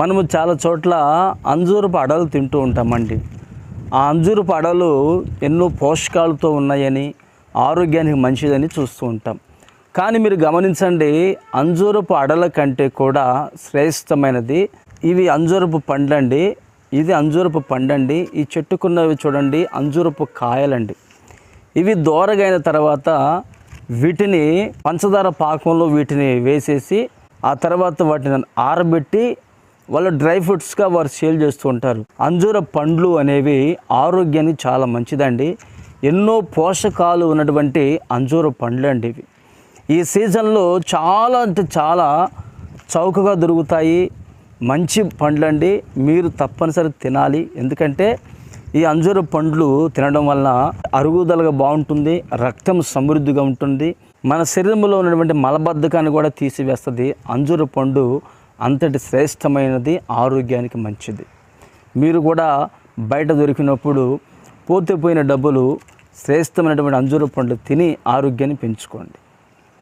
మనము చాలా చోట్ల అంజూరపు అడలు తింటూ ఉంటామండి. ఆ అంజూరపు అడలు ఎన్నో పోషకాలతో ఉన్నాయని ఆరోగ్యానికి మంచిదని చూస్తూ ఉంటాం. కానీ మీరు గమనించండి అంజూరపు అడల కంటే కూడా శ్రేష్టమైనది ఇవి అంజూరపు పండ్లండి. ఇది అంజూరపు పండండి. ఈ చెట్టుకున్నవి చూడండి అంజూరపు కాయలండి. ఇవి దోరగైన తర్వాత వీటిని పంచదార పాకంలో వీటిని వేసేసి ఆ తర్వాత వాటిని ఆరబెట్టి వాళ్ళు డ్రై ఫ్రూట్స్గా వారు సేల్ చేస్తూ ఉంటారు. అంజూర పండ్లు అనేవి ఆరోగ్యానికి చాలా మంచిదండి. ఎన్నో పోషకాలు ఉన్నటువంటి అంజూర పండ్లు అండి ఇవి. ఈ సీజన్లో చాలా అంటే చాలా చౌకగా దొరుకుతాయి. మంచి పండ్లు అండి. మీరు తప్పనిసరి తినాలి. ఎందుకంటే ఈ అంజూర పండ్లు తినడం వలన అరుగుదలగా బాగుంటుంది రక్తం సమృద్ధిగా ఉంటుంది. మన శరీరంలో ఉన్నటువంటి మలబద్ధకాన్ని కూడా తీసివేస్తుంది. అంజూర పండు అంతటి శ్రేష్టమైనది ఆరోగ్యానికి మంచిది. మీరు కూడా బయట దొరికినప్పుడు పోతే పోయిన డబ్బులు శ్రేష్టమైనటువంటి అంజూర పండ్లు తిని ఆరోగ్యాన్ని పెంచుకోండి.